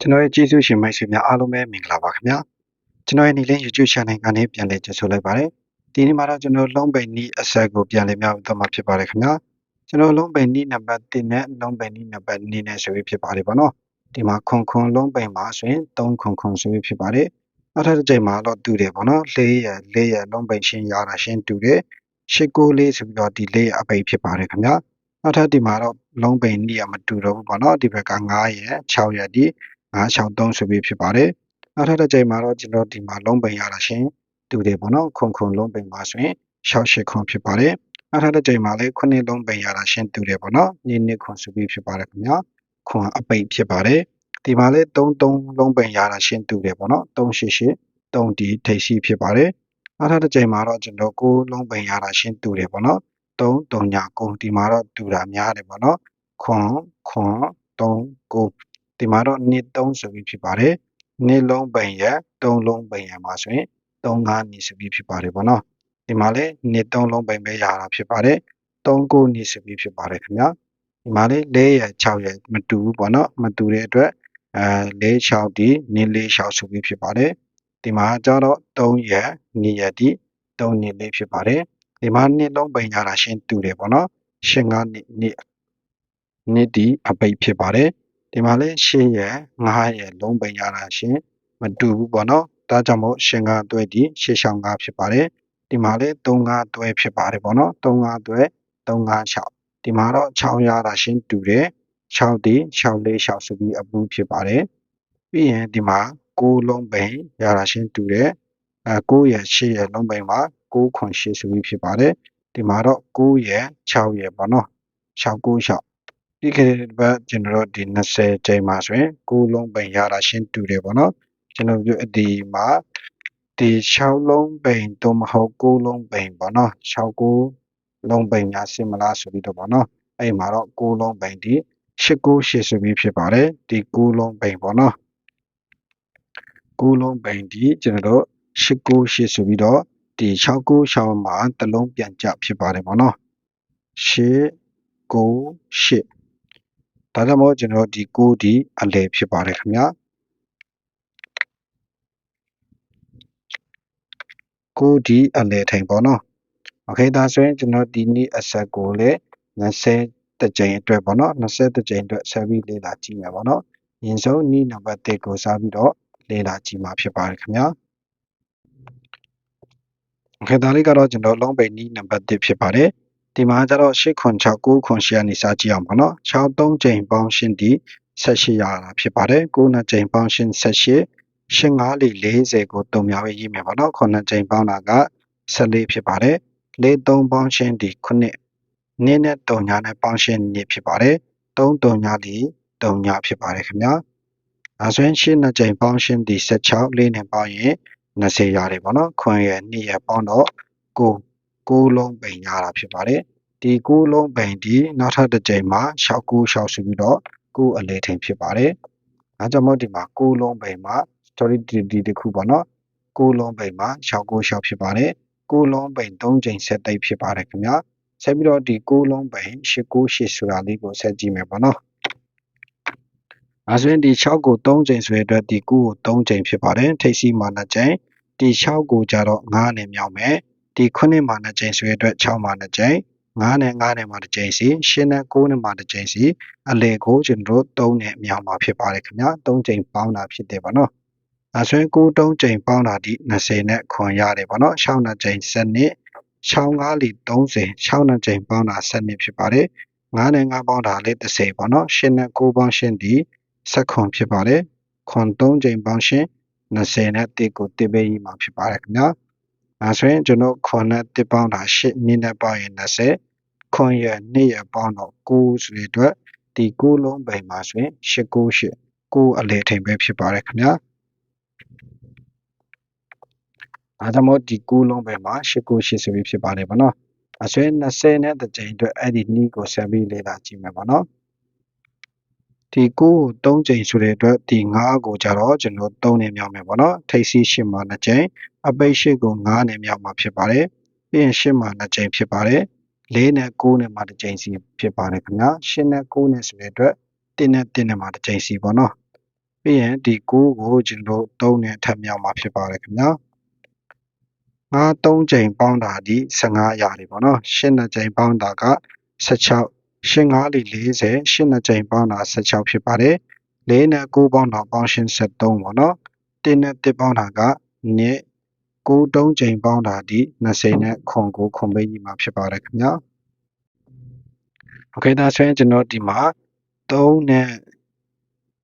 ကျွန်တော်ရဲ့ကျေးဇူးရှင်မိတ်ဆွေများအားလုံးပဲမင်္ဂလာပါခင်ဗျာကျွန်တော်ရဲ့နေလင်း YouTube channel ကနေပြန်လည်ကြိုဆိုလိုက်ပါတယ်ဒီနေ့မှာတော့ကျွန်တော်လုံးပိန်နီးအဆက်ကိုပြန်လည်မြောက်တော့မှာဖြစ်ပါတယ်ခင်ဗျာကျွန်တော်လုံးပိန်နီးနံပါတ်1နဲ့လုံးပိန်နီးနံပါတ်2နဲ့ဆိုပြီးဖြစ်ပါတယ်ပေါ့နော်ဒီမှာခွန်ခွန်လုံးပိန်ပါဆိုရင်3ခွန်ခွန်ဆိုပြီးဖြစ်ပါတယ်နောက်ထပ်တစ်ချိန်မှာတော့တူတယ်ပေါ့နော်၄ရ၄ရလုံးပိန်ရှင်းရတာရှင်းတူတယ်ရှစ်ကိုလေးဆိုပြီးတော့ဒီလေးအပိတ်ဖြစ်ပါတယ်ခင်ဗျာနောက်ထပ်ဒီမှာတော့လုံးပိန်နီးရမတူတော့ဘူးပေါ့နော်ဒီဘက်က9ရ6ရဒီ 963ဆိုပြီးဖြစ်ပါတယ်။နောက်ထပ်တစ်ကြိမ်မှာတော့ကျွန်တော်ဒီမှာလုံးပိန်ရတာရှင်တူတယ်ပေါ့နော်ခုံခုံလုံးပိန်ပါဆိုရင်68ခွန်ဖြစ်ပါတယ်။နောက်ထပ်တစ်ကြိမ်မှာလည်းခုနှစ်လုံးပိန်ရတာရှင်တူတယ်ပေါ့နော်။ညနှစ်ခွန်ဆိုပြီးဖြစ်ပါတယ်ခင်ဗျာ။ခွန်အပိတ်ဖြစ်ပါတယ်။ဒီမှာလည်း33လုံးပိန်ရတာရှင်တူတယ်ပေါ့နော်။388 3D ထိပ်စီဖြစ်ပါတယ်။နောက်ထပ်တစ်ကြိမ်မှာတော့ကျွန်တော်9လုံးပိန်ရတာရှင်တူတယ်ပေါ့နော်။3 3ညာ9ဒီမှာတော့တူတာများတယ်ပေါ့နော်။ခွန်ခွန်3 9 ဒီမှာတော့နှစ်3ဆိုပြီးဖြစ်ပါတယ်နှစ်လုံးပိန်ရ3လုံးပိန်ရမှာဆိုရင်3 5နှစ်ဆိုပြီးဖြစ်ပါတယ်ပေါ့နော်ဒီမှာလည်းနှစ်3လုံးပိန်ပဲရတာဖြစ်ပါတယ်3 9နှစ်ဆိုပြီးဖြစ်ပါတယ်ခင်ဗျာဒီမှာလေး4ရ6ရမတူဘူးပေါ့နော်မတူတဲ့အတွက်အဲ4 6ဒီနှစ်4 6ဆိုပြီးဖြစ်ပါတယ်ဒီမှာကျတော့3ရ2ရဒီ3နှစ်လေးဖြစ်ပါတယ်ဒီမှာနှစ်လုံးပိန်ရတာရှင်းတူတယ်ပေါ့နော်ရှင်း5နှစ်နှစ်နှစ်ဒီအပိတ်ဖြစ်ပါတယ် ဒီမှာလည်းရှင်းရယ်ငါးရယ်လုံးပိန်ရတာရှင်မတူဘူးပေါ့နော်ဒါကြောင့်မို့ရှင်ကတွဲဒီရှေ့ရှောင်းကဖြစ်ပါတယ်ဒီမှာလည်း3ကတွဲဖြစ်ပါတယ်ပေါ့နော်3ကတွဲ3က6ဒီမှာတော့6ရတာရှင်တူတယ်6ဒီ6လေး6ဆိုပြီးအပူဖြစ်ပါတယ်ပြီးရင်ဒီမှာ6လုံးပိန်ရတာရှင်တူတယ်အဲ9ရယ်10ရယ်လုံးပိန်မှာ9ခွန်10ဆိုပြီးဖြစ်ပါတယ်ဒီမှာတော့9ရယ်6ရယ်ပေါ့နော်6 9 6 ပြီးခဲ့တဲ့ဘက်ကျွန်တော်တို့ဒီ20ချိန်မှာဆိုရင်9လုံးပိန်ရတာရှင်းတူတယ်ပေါ့နော်ကျွန်တော်တို့ဒီမှာဒီ6လုံးပိန်တော့မဟုတ်9လုံးပိန်ပေါ့နော်6 9လုံးပိန်များစင်မလားဆိုပြီးတော့ပေါ့နော်အဲ့မှာတော့9လုံးပိန်ဒီ898ဆိုပြီးဖြစ်ပါတယ်ဒီ9လုံးပိန်ပေါ့နော်9လုံးပိန်ဒီကျွန်တော်တို့898ဆိုပြီးတော့ဒီ696မှာတလုံးပြန်ကြဖြစ်ပါတယ်ပေါ့နော်898 ။ဒါကြောင့်မို့ကျွန်တော်ဒီ6ဒီအလယ်ဖြစ်ပါတယ်ခင်ဗျာ။6ဒီအလယ်ထိုင်ပေါ့နော်။ Okay ဒါဆိုရင်ကျွန်တော်ဒီနေ့အဆက်ကိုလည်း20တကြိမ်အတွက်ပေါ့နော်20တကြိမ်အတွက်ဆက်ပြီးလေ့လာကြည့်မယ်ပေါ့နော်။ရင်ဆုံးညနံပါတ်1ကိုစားပြီးတော့လေ့လာကြည့်မှာဖြစ်ပါတယ်ခင်ဗျာ။ခေတ္တလေးကတော့ကျွန်တော်လုံးပိန်နီးနံပါတ်1ဖြစ်ပါတယ် ဒီမှာကျတော့8ခွန်6 9ခွန်10ကနေစကြည့်အောင်ပေါ့နော်6 3ချိန်ပေါင်းရှင်းဒီ18ရတာဖြစ်ပါတယ်9နှစ်ချိန်ပေါင်းရှင်း18ရှင်း5လီ40ကိုတုံများပဲရေးမယ်ပေါ့နော်9နှစ်ချိန်ပေါင်းတာက14ဖြစ်ပါတယ်4 3ပေါင်းရှင်းဒီ9နှစ်နဲ့3ညာနဲ့ပေါင်းရှင်းနေဖြစ်ပါတယ်3 3ညာလီ3ညာဖြစ်ပါတယ်ခင်ဗျာအဲဆိုရင်ရှင်းနှစ်ချိန်ပေါင်းရှင်းဒီ16 4နဲ့ပေါင်းရင်20ရတယ်ပေါ့နော်ခွန်ရဲ့2ရဲ့ပေါင်းတော့9 6လုံးပိန်ရတာဖြစ်ပါတယ်ဒီ6လုံးပိန်ဒီနောက်ထပ်တစ်ကြိမ်မှာ6 9 6ဆိုပြီးတော့9အလေထိန်ဖြစ်ပါတယ်အဲကြောင့်မို့ဒီမှာ6လုံးပိန်မှာ story ဒီဒီတစ်ခုပေါ့နော်6လုံးပိန်မှာ6 9 6ဖြစ်ပါတယ်6လုံးပိန်3ကြိမ်ဆက်သိပ်ဖြစ်ပါတယ်ခင်ဗျာဆက်ပြီးတော့ဒီ6လုံးပိန်8 9 8ဆိုတာလေးကိုဆက်ကြည့်မယ်ပေါ့နော်အဲဆိုရင်ဒီ6ကို3ကြိမ်ဆိုရတဲ့ဒီ9ကို3ကြိမ်ဖြစ်ပါတယ်ထိပ်စီမှာ2ကြိမ်ဒီ6ကိုကြတော့9နဲ့မြောက်မယ် ဒီ 9 မှာ 2 ကြိမ်ဆိုရတဲ့6မှာ2ကြိမ်9နဲ့9နဲ့မှာ2ကြိမ်စီ10နဲ့9နဲ့မှာ2ကြိမ်စီအလေကိုကျွန်တော်တို့3နဲ့မြောက်မှာဖြစ်ပါတယ်ခင်ဗျာ3ကြိမ်ပေါင်းတာဖြစ်တယ်ပေါ့နော်အဲဆိုရင်9 3ကြိမ်ပေါင်းတာဒီ20နဲ့ခွန်ရတယ်ပေါ့နော်6နှစ်ကြိမ်7နှစ်6 5လီ30 6နှစ်ကြိမ်ပေါင်းတာ7နှစ်ဖြစ်ပါတယ်9နဲ့9ပေါင်းတာလေး30ပေါ့နော်10နဲ့9ပေါင်း10ဒီ7ခွန်ဖြစ်ပါတယ်ခွန်3ကြိမ်ပေါင်း10 20နဲ့1ကို1ပဲရေးမှာဖြစ်ပါတယ်ခင်ဗျာ အဲဆိုရင်ကျွန်တော်ခွန်နဲ့1ပေါင်းတာ8နည်းနဲ့ပေါင်းရင်20ခွန်ရ2ရပေါင်းတော့9ဆိုတဲ့အတွက်ဒီ9လုံးပိန်မှာဆိုရင်8 9 8 9အလေထိန်ပဲဖြစ်ပါတယ်ခင်ဗျာအဲဒါမို့ဒီ9လုံးပိန်မှာ8 9 8ဆိုပြီးဖြစ်ပါတယ်ဗောနော်အဲဆိုရင်20နဲ့တစ်ကြိမ်အတွက်အဲ့ဒီနီးကိုဆက်ပြီးလေ့လာကြည့်မယ်ဗောနော် ဒီ9ကို3ကြိမ်ဆိုတဲ့အတွက်ဒီ9ကိုကြတော့ကျွန်တော်3နဲ့မြောက်မယ်ပေါ့နော်ထိပ်စီး8မှာ2ကြိမ်အပိတ်8ကို9နဲ့မြောက်မှာဖြစ်ပါတယ်ပြီးရင်8မှာ2ကြိမ်ဖြစ်ပါတယ်4နဲ့9နဲ့မှာ2ကြိမ်စီဖြစ်ပါတယ်ခင်ဗျာ8နဲ့9နဲ့ဆိုတဲ့အတွက်1နဲ့1နဲ့မှာ2ကြိမ်စီပေါ့နော်ပြီးရင်ဒီ9ကိုကျွန်တော်တို့3နဲ့ထပ်မြောက်မှာဖြစ်ပါတယ်ခင်ဗျာငါ3ချိန်ပေါင်းတာဒီ15ရတယ်ပေါ့နော်8နှစ်ချိန်ပေါင်းတာက16 8 5လီ40 8နှစ်ချိန်ပေါင်းတာ16ဖြစ်ပါတယ်4နဲ့9ပေါင်းတာပေါင်းရှင်း73ပေါ့နော်1နဲ့1ပေါင်းတာက2 9 3ချိန်ပေါင်းတာဒီ20နဲ့ခွန်9ခွန်ပေးကြီးမှာဖြစ်ပါတယ်ခင်ဗျာโอเคဒါဆိုရင်ကျွန်တော်ဒီမှာ3နဲ့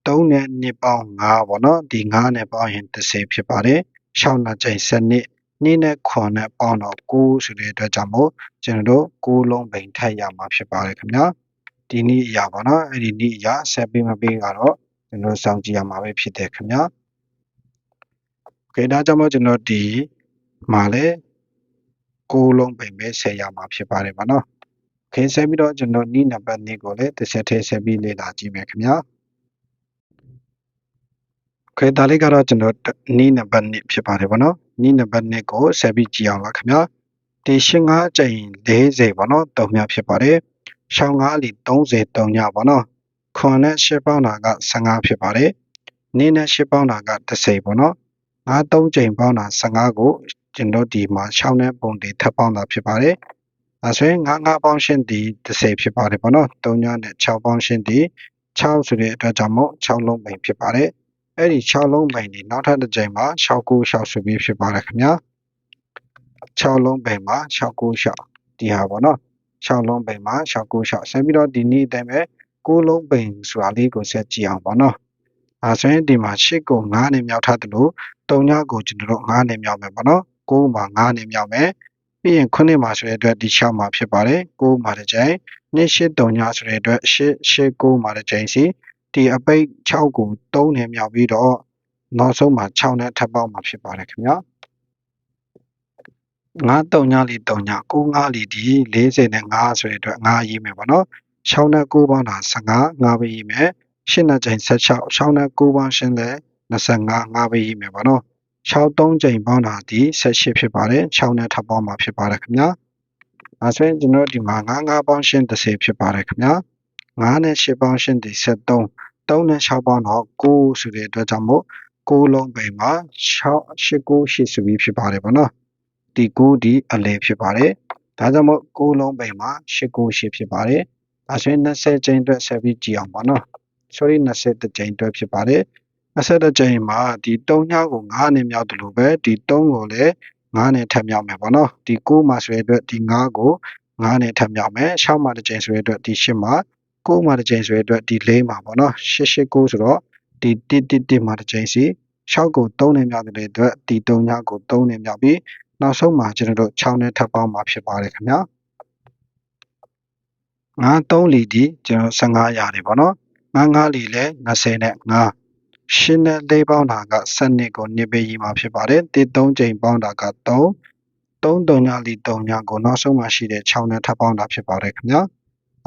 3နဲ့2ပေါင်း5ပေါ့နော်ဒီ5နဲ့ပေါင်းရင်30ဖြစ်ပါတယ်6နှစ်ချိန်7နှစ် 2နဲ့ခွန်နဲ့ပေါင်းတော့9ဆိုတဲ့အတွက်ကြောင့်မို့ကျွန်တော်တို့9လုံးပိန်ထပ်ရမှာဖြစ်ပါတယ်ခင်ဗျာဒီနည်းအရာပေါ့နော်အဲ့ဒီနည်းအရာဆက်ပြီးမပေးကတော့ကျွန်တော်စောင့်ကြည့်ရမှာပဲဖြစ်တယ်ခင်ဗျာโอเคဒါကြောင့်မို့ကျွန်တော်ဒီမှာလဲ9လုံးပိန်ပဲဆက်ရမှာဖြစ်ပါတယ်ပေါ့နော်โอเคဆက်ပြီးတော့ကျွန်တော်နီးနံပါတ်2ကိုလည်းတစ်ဆက်ထဲဆက်ပြီးလေ့လာကြည့်မယ်ခင်ဗျာ ခဲဒါလေးကတော့ကျွန်တော်နီးနံပါတ်1ဖြစ်ပါတယ်ဗောနော်နီးနံပါတ်2ကိုဆက်ပြီးကြည့်အောင်ပါခင်ဗျာဒီ85ကျိန်40ဗောနော်တုံမြဖြစ်ပါတယ်ရှောင်း5လီ30တုံညဗောနော်ခွန်နဲ့10ပေါင်းတာက15ဖြစ်ပါတယ်နင်းနဲ့10ပေါင်းတာက30ဗောနော်ငါ3ကျိန်ပေါင်းတာ15ကိုကျွန်တော်ဒီမှာ6နဲ့ပုံတွေထပ်ပေါင်းတာဖြစ်ပါတယ်အဲဆိုရင်9 9ပေါင်းရှင်းဒီ30ဖြစ်ပါတယ်ဗောနော်3ညနဲ့6ပေါင်းရှင်းဒီ6ဆိုတဲ့အတွက်ကြောင့်မို့6လုံးပိန်ဖြစ်ပါတယ် အဲ့ဒီ6လုံးပိန်ဒီနောက်ထပ်တစ်ကြိမ်မှာ6 9 6ဆိုပြီးဖြစ်ပါတယ်ခင်ဗျာ6လုံးပိန်မှာ6 9 6ဒီဟာပေါ့နော်6လုံးပိန်မှာ6 9 6ဆက်ပြီးတော့ဒီနေ့အတိုင်းပဲ9လုံးပိန်ဆိုတာလေးကိုဆက်ကြည့်အောင်ပေါ့နော်အဲဆိုရင်ဒီမှာ8ကို9နဲ့မြောက်ထားတယ်လို့3ညကိုကျွန်တော်တို့9နဲ့မြောက်မယ်ပေါ့နော်9မှာ9နဲ့မြောက်မယ်ပြီးရင်9မှာဆိုတဲ့အတွက်ဒီ6မှာဖြစ်ပါတယ်9မှာတစ်ကြိမ်2 8 3ညဆိုတဲ့အတွက်8 8 9မှာတစ်ကြိမ်စီ ဒီအပိတ်6ကို3နဲ့မြောက်ပြီးတော့နောက်ဆုံးမှာ6နဲ့ထပ်ပေါက်မှာဖြစ်ပါတယ်ခင်ဗျာ9 3ညလီ3ည9 5လီဒီ40နဲ့5ဆိုတဲ့အတွက်5ရေးမယ်ပေါ့နော်6နဲ့9ပေါင်းတာ15 5ပဲရေးမယ်8နဲ့ချိန်16 6နဲ့9ပေါင်းရှင်းလဲ25 5ပဲရေးမယ်ပေါ့နော်6 3ချိန်ပေါင်းတာဒီ18ဖြစ်ပါတယ်6နဲ့ထပ်ပေါင်းမှာဖြစ်ပါတယ်ခင်ဗျာအဲဆိုရင်ကျွန်တော်ဒီမှာ9 9ပေါင်းရှင်း30ဖြစ်ပါတယ်ခင်ဗျာ 9နဲ့8ပေါင်းရှင်းဒီ73 3နဲ့6ပေါင်းတော့9ဆိုတဲ့အတွက်ကြောင့်မို့9လုံးပိန်မှာ6 8 9 8ဆိုပြီးဖြစ်ပါတယ်ပေါ့နော်ဒီ9ဒီအလဲဖြစ်ပါတယ်ဒါကြောင့်မို့9လုံးပိန်မှာ8 9 8ဖြစ်ပါတယ်ဒါဆိုရင်20ကျိန်အတွက်ဆက်ပြီးကြည့်အောင်ပေါ့နော် sorry 20ကျိန်အတွက်ဖြစ်ပါတယ်20ကျိန်မှာဒီ3ညကို9နဲ့မြောက်တယ်လို့ပဲဒီ3ကိုလည်း9နဲ့ထပ်မြောက်မယ်ပေါ့နော်ဒီ9မှာဆိုတဲ့အတွက်ဒီ9ကို9နဲ့ထပ်မြောက်မယ်6မှာတစ်ကျိန်ဆိုတဲ့အတွက်ဒီ8မှာ 9မှာတစ်ကြိမ်ဆိုတဲ့အတွက်ဒီ4မှာပေါ့နော်889ဆိုတော့ဒီ111မှာတစ်ကြိမ်စီ6ကို3နဲ့မြောက်တဲ့အတွက်ဒီ3ညကို3နဲ့မြောက်ပြီးနောက်ဆုံးမှာကျွန်တော်တို့6နဲ့ထပ်ပေါင်းမှာဖြစ်ပါတယ်ခင်ဗျာငါ3လီဒီကျွန်တော်15ရတယ်ပေါ့နော်ငါ9လီလဲ20နဲ့9ရှင်းနဲ့လေးပေါင်းတာက7ကိုနှစ်ပေးရေးမှာဖြစ်ပါတယ်1 3ချိန်ပေါင်းတာက3 3 3ညလီ3ညကိုနောက်ဆုံးမှာရှိတဲ့6နဲ့ထပ်ပေါင်းတာဖြစ်ပါတယ်ခင်ဗျာ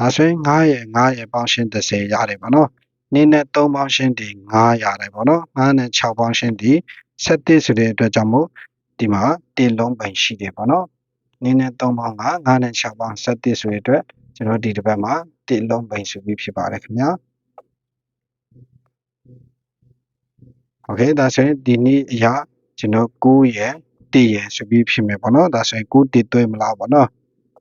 ဒါဆိုရင်9ရဲ့9ရဲ့ပေါင်းရှင်း30ရတယ်ပေါ့နော်နင်းနဲ့3ပေါင်းရှင်းဒီ9ရတယ်ပေါ့နော်9နဲ့6ပေါင်းရှင်းဒီ7ဆိုတဲ့အတွက်ကြောင့်မို့ဒီမှာတင်လုံးပိုင်ရှိတယ်ပေါ့နော်နင်းနဲ့3ပေါင်းက9နဲ့6ပေါင်း7ဆိုတဲ့အတွက်ကျွန်တော်ဒီတစ်ပတ်မှာတင်လုံးပိုင်ဆိုပြီးဖြစ်ပါတယ်ခင်ဗျာโอเคဒါဆိုရင်ဒီနေ့အရာကျွန်တော်9ရဲ့1ရဲ့ဆိုပြီးဖြစ်မယ်ပေါ့နော်ဒါဆိုရင်9တည်သွဲမလားပေါ့နော်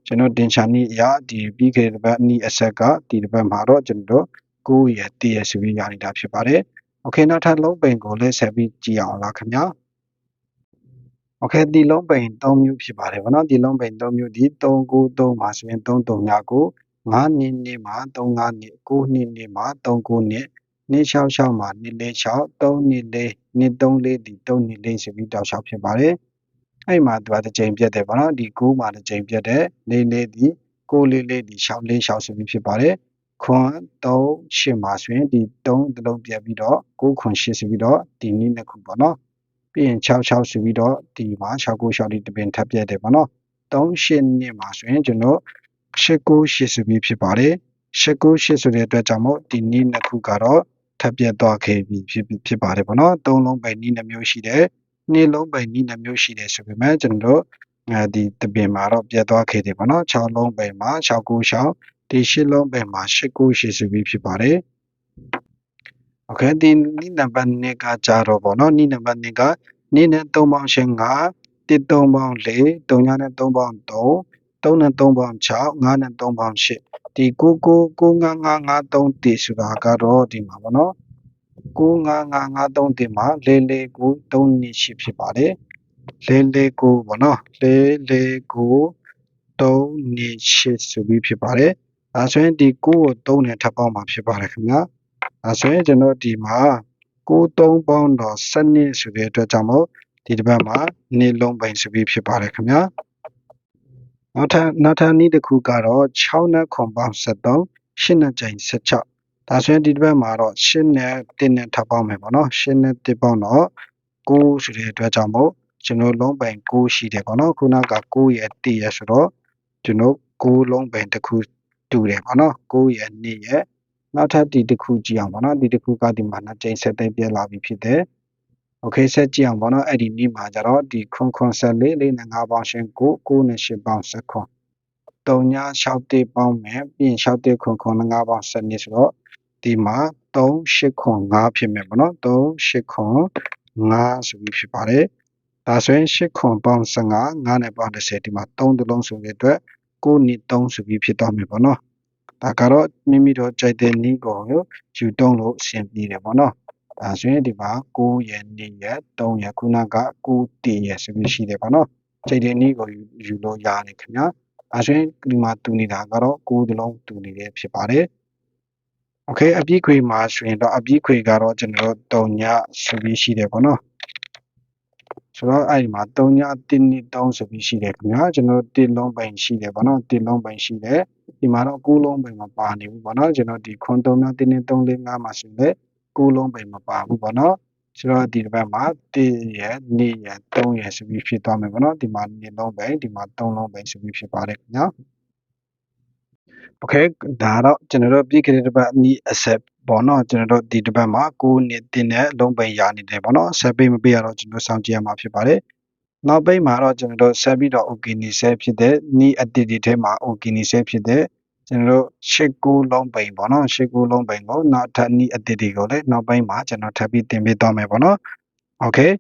ကျွန်တော်တင်ချာနည်းအရာဒီပြီးခဲ့တဲ့ဘက်နည်းအဆက်ကဒီတစ်ပတ်မှာတော့ကျွန်တော်ကိုရတရဆိုပြီးရနေတာဖြစ်ပါတယ်။ Okay နောက်ထပ်လုံးပိန်ကိုလည်းဆက်ပြီးကြည့်အောင်လားခင်ဗျာ။ Okay ဒီလုံးပိန်3မျိုးဖြစ်ပါတယ်ဗောနော်ဒီလုံးပိန်3မျိုးဒီ393မှာဆိုရင်33ညကို9နှစ်နှစ်မှာ35နှစ်9နှစ်နှစ်မှာ39နှစ်နှစ်66မှာနှစ်46 3နှစ်4နှစ်34ဒီ3နှစ်4ဆိုပြီးတောက်လျှောက်ဖြစ်ပါတယ်။ အဲ့မှာသူကတစ်ချိန်ပြတ်တယ်ပေါ့နော်ဒီ9မှာတစ်ချိန်ပြတ်တယ်လေးလေးဒီ6လေးလေးဒီ6လေး6ဆိုပြီးဖြစ်ပါတယ်ခွန်3 8မှာဆိုရင်ဒီ3တလုံးပြတ်ပြီးတော့9ခွန်8ဆိုပြီးတော့ဒီနည်းနှစ်ခုပေါ့နော်ပြီးရင်6 6ဆိုပြီးတော့ဒီမှာ6 9 6ဒီတပင်ထပ်ပြတ်တယ်ပေါ့နော်3 8နှစ်မှာဆိုရင်ကျွန်တော်8 9 8ဆိုပြီးဖြစ်ပါတယ်8 9 8ဆိုတဲ့အတွက်ကြောင့်မို့ဒီနည်းနှစ်ခုကတော့ထပ်ပြတ်သွားခဲ့ပြီဖြစ်ဖြစ်ပါတယ်ပေါ့နော်သုံးလုံးပဲနည်းနှမျိုးရှိတယ် နှစ်လုံးပိန်နီးနှမျိုးရှိတယ်ဆိုပေမဲ့ကျွန်တော်တို့အဲဒီတပင်မှာတော့ပြတ်သွားခဲ့တယ်ပေါ့နော်6လုံးပိန်မှာ696ဒီ8လုံးပိန်မှာ898ဆိုပြီးဖြစ်ပါတယ် โอเคဒီနိနံပါတ်2ကကြတော့ဗောနော်နိနံပါတ်2ကနိနဲ့3ပေါင်းရှင်း9 1 3ပေါင်း4 3ညနဲ့3ပေါင်း3 3နဲ့3ပေါင်း6 9နဲ့3ပေါင်း8ဒီ9 9 9 9 9 9 3တီဆိုတာကတော့ဒီမှာဗောနော် 9 9 9 9 3တီမှာ4 4 9 3နှစ်ရှိဖြစ်ပါတယ်4 4 9ဗောနော်4 4 9 3နှစ်ရှိဆိုပြီးဖြစ်ပါတယ်အဲဆိုရင်ဒီ9ကို3နဲ့ထပ်ပေါင်းမှာဖြစ်ပါတယ်ခင်ဗျာအဲဆိုရင်ကျွန်တော်ဒီမှာ9 3ပေါင်းတော့7နှစ်ဆိုတဲ့အတွက်ကြောင့်မို့ဒီတစ်ပတ်မှာနှစ်လုံးပိန်ဆိုပြီးဖြစ်ပါတယ်ခင်ဗျာနောက်ထပ်နောက်ထပ်နည်းတစ်ခုကတော့6နဲ့ခွန်ပေါင်း73 8နဲ့ကျိန်16 ဒါဆိုရင်ဒီတစ်ပတ်မှာတော့8နဲ့1နဲ့ထပ်ပေါင်းမယ်ပေါ့နော်8နဲ့1ပေါင်းတော့9ဆိုတဲ့အတွက်ကြောင့်မို့ကျွန်တော်လုံးပိန်9ရှိတယ်ပေါ့နော်ခုနက9ရဲ့1ရဲ့ဆိုတော့ကျွန်တော်9လုံးပိန်တစ်ခုတူတယ်ပေါ့နော်9ရဲ့2ရဲ့နောက်ထပ်ဒီတစ်ခုကြည့်အောင်ပေါ့နော်ဒီတစ်ခုကဒီမှာနှစ်ကျိန်ဆက်သိပ်ပြလာပြီဖြစ်တယ်โอเคဆက်ကြည့်အောင်ပေါ့နော်အဲ့ဒီနေ့မှာကျတော့ဒီခွန်ခွန်ဆက်လေးလေးနဲ့5ပေါင်းရှင်9 9နဲ့10ပေါင်း10ခွန်3ည6တေးပေါင်းမယ်ပြီးရင်6တေးခွန်ခွန်နဲ့5ပေါင်း7နှစ်ဆိုတော့ ဒီမှာ3 8ခွန်5ဖြစ်မယ်ပေါ့နော်3 8ခွန်5ဆိုပြီးဖြစ်ပါတယ်ဒါဆိုရင်8ခွန်ပေါင်း15 9နဲ့ပေါင်း30ဒီမှာ3တလုံးဆိုတဲ့အတွက်9နှစ်3ဆိုပြီးဖြစ်တော့မယ်ပေါ့နော်ဒါကတော့မိမိတို့ကြိုက်တဲ့နည်းကိုယူတုံးလို့အဆင်ပြေတယ်ပေါ့နော်ဒါဆိုရင်ဒီမှာ9ရယ်2ရယ်3ရယ်ခုနက9တရယ်ဆိုပြီးရှိတယ်ပေါ့နော်ကြိုက်တဲ့နည်းကိုယူယူလို့ရတယ်ခင်ဗျာဒါဆိုရင်ဒီမှာတူနေတာကတော့9တလုံးတူနေတယ်ဖြစ်ပါတယ် okay အပြီးခွေမှာဆိုရင်တော့အပြီးခွေကတော့ကျွန်တော်တို့3ညဆိုပြီးရှိတယ်ပေါ့နော်ဆိုတော့အဲ့ဒီမှာ3ည1နှစ်3ဆိုပြီးရှိတယ်ခင်ဗျာကျွန်တော်1လုံးပိုင်ရှိတယ်ပေါ့နော်1လုံးပိုင်ရှိတယ်ဒီမှာတော့9လုံးပိုင်မပါနေဘူးပေါ့နော်ကျွန်တော်ဒီခွန်3ည1နှစ်3 4 5မှာဆိုရင်9လုံးပိုင်မပါဘူးပေါ့နော်ဆိုတော့ဒီတစ်ပတ်မှာ1ရက်2ရက်3ရက်ဆိုပြီးဖြစ်သွားမယ်ပေါ့နော်ဒီမှာ1လုံးပိုင်ဒီမှာ3လုံးပိုင်ဆိုပြီးဖြစ်ပါတယ်ခင်ဗျာ โอเคဒါတော့ကျွန်တော်တို့ပြည်ခရတစ်ပတ်နီးအဆက်ပေါ့နော်ကျွန်တော်တို့ဒီတစ်ပတ်မှာ9နှစ်တင်တဲ့အလုံးပိန်ရနေတယ်ပေါ့နော်ဆက်ပေးမပေးရတော့ကျွန်တော်စောင့်ကြည့်ရမှာဖြစ်ပါတယ်နောက်ပိန်မှာတော့ကျွန်တော်တို့ဆက်ပြီးတော့ okay နေဆက်ဖြစ်တဲ့နီးအတ္တိတွေထဲမှာ okay နေဆက်ဖြစ်တဲ့ကျွန်တော်တို့ရှစ်ကူလုံးပိန်ပေါ့နော်ရှစ်ကူလုံးပိန်ကိုနောက်ထပ်နီးအတ္တိတွေကိုလည်းနောက်ပိန်မှာကျွန်တော်ထပ်ပြီးတင်ပေးသွားမယ်ပေါ့နော် okay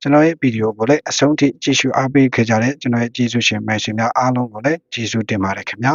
ကျွန်တော်ရဲ့ဗီဒီယိုကိုလည်းအဆုံးထိကြည့်ရှုအားပေးခဲ့ကြတဲ့ကျွန်တော်ရဲ့ကျေးဇူးရှင်မိုင်ရှင်များအားလုံးကိုလည်းကျေးဇူးတင်ပါတယ်ခင်ဗျာ